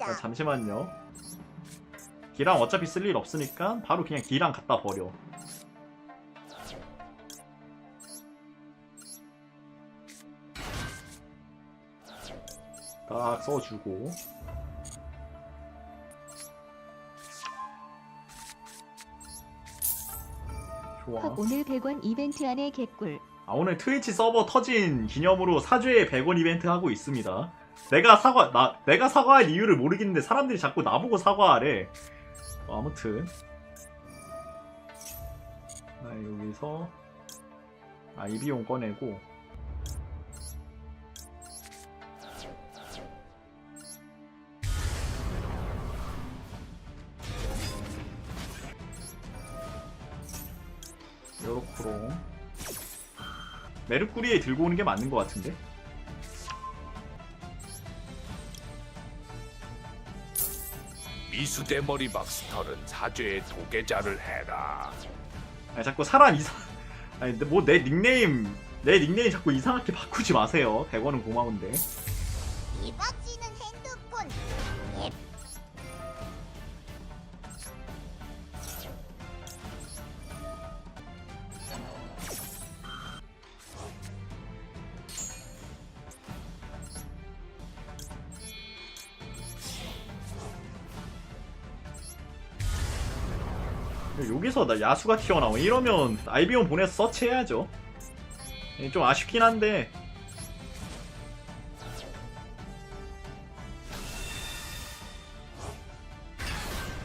자, 잠시만요. 기랑 어차피 쓸 일 없으니까 바로 그냥 기랑 갖다 버려. 딱 써주고. 좋아. 헉 오늘 100원 이벤트 안에 개꿀. 아, 오늘 트위치 서버 터진 기념으로 사죄의 100원 이벤트 하고 있습니다. 내가 사과, 나, 내가 사과할 이유를 모르겠는데 사람들이 자꾸 나보고 사과하래. 어, 아무튼. 나 여기서, 아, 이 비용 꺼내고. 요렇게로. 메르쿠리에 들고 오는 게 맞는 것 같은데? 미수대머리 막스터는 사죄의 도계자를 해라. 아니 자꾸 사람 이상 아니 뭐 내 닉네임 내 닉네임 자꾸 이상하게 바꾸지 마세요 100원은 고마운데 이박씨는 여기서 나 야수가 튀어나와. 이러면 아이비온 보내서 서치해야죠. 예, 좀 아쉽긴 한데.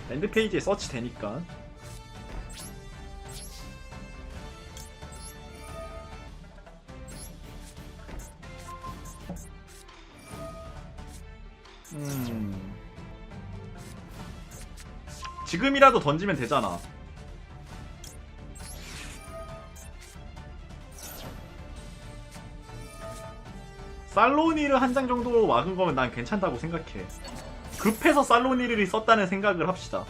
랜드 페이지에 서치 되니까. 음. 지금이라도 던지면 되잖아 살로니를 한 장 정도 막은 거면 난 괜찮다고 생각해. 급해서 살로니를 썼다는 생각을 합시다.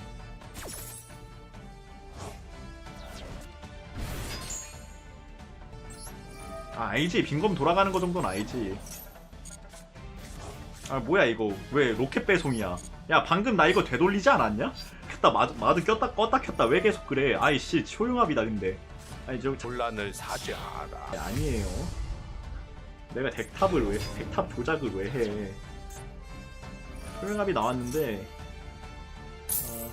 아, 알지. 빈검 돌아가는 거 정도는 알지. 아, 뭐야, 이거. 왜 로켓 배송이야? 야, 방금 나 이거 되돌리지 않았냐? 켰다, 마드, 마드 꼈다, 껐다 켰다. 왜 계속 그래? 아이씨, 초용합이다, 근데. 아니, 저, 저, 혼란을 사죄하라. 아니에요. 내가 덱탑을 왜, 덱탑 조작을 왜 해. 소용합이 나왔는데, 어,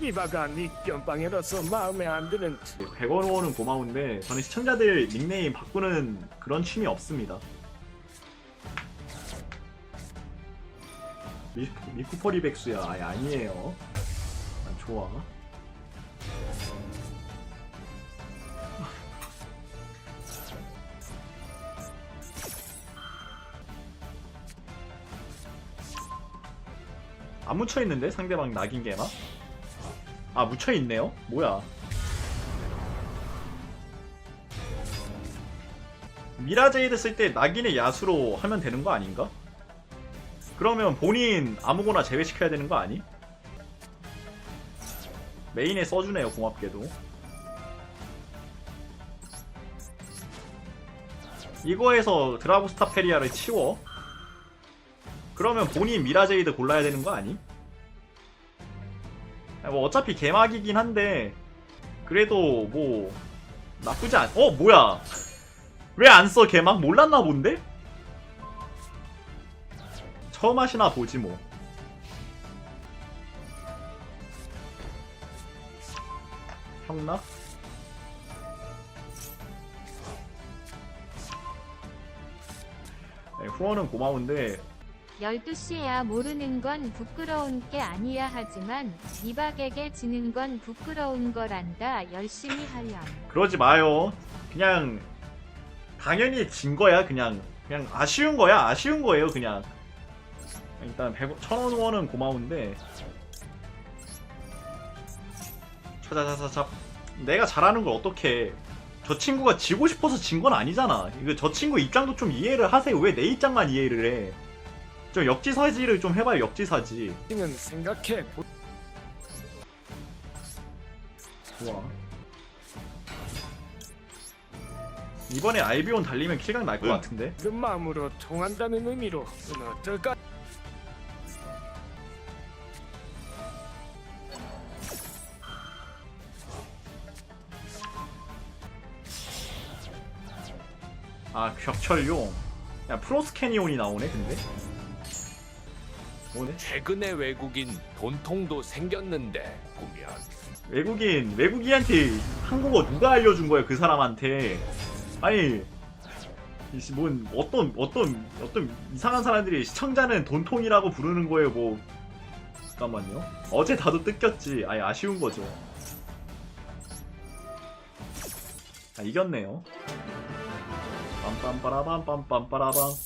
이바가 네 변방이라서 마음에 안 드는 100원 후원은 고마운데, 저는 시청자들 닉네임 바꾸는 그런 취미 없습니다. 미, 미쿠퍼리 백수야. 아니, 아니에요. 난 좋아. 안 묻혀있는데? 상대방 낙인 개나? 아 묻혀있네요? 뭐야 미라제이드 쓸 때 낙인의 야수로 하면 되는 거 아닌가? 그러면 본인 아무거나 제외시켜야 되는 거 아니? 메인에 써주네요 고맙게도 이거에서 드라고스타 페리아를 치워 그러면 본인 미라제이드 골라야 되는 거 아니? 아, 뭐 어차피 개막이긴 한데 그래도 뭐 나쁘지 않. 어 뭐야? 왜 안 써 개막 몰랐나 본데? 처음 하시나 보지 뭐. 형나? 네, 후원은 고마운데 12시에야 모르는 건 부끄러운 게 아니야 하지만 이박에게 지는 건 부끄러운 거란다 열심히 하렴. 그러지 마요. 그냥 당연히 진 거야. 그냥 그냥 아쉬운 거야. 아쉬운 거예요. 그냥 일단 100, 1000원 원은 고마운데 차자자자자 내가 잘하는 걸 어떻게 저 친구가 지고 싶어서 진 건 아니잖아. 이거 저 친구 입장도 좀 이해를 하세요. 왜 내 입장만 이해를 해? 저 역지사지를 좀 해봐요 역지사지. 지금 생각해 좋아. 이번에 알비온 달리면 킬각 날 것 응. 같은데? 그 마음으로 통한다는 의미로 어떨까? 아 격철용. 야 프로스캐니온이 나오네 근데? 오네. 최근에 외국인 돈통도 생겼는데 보면. 외국인 외국인한테 한국어 누가 알려준 거야 그 사람한테? 아니 이씨, 뭔 어떤 어떤 어떤 이상한 사람들이 시청자는 돈통이라고 부르는 거예요 뭐. 잠깐만요. 어제 다도 뜯겼지. 아예 아쉬운 거죠. 아 이겼네요. 빰빰빠라밤 빰빰빠라밤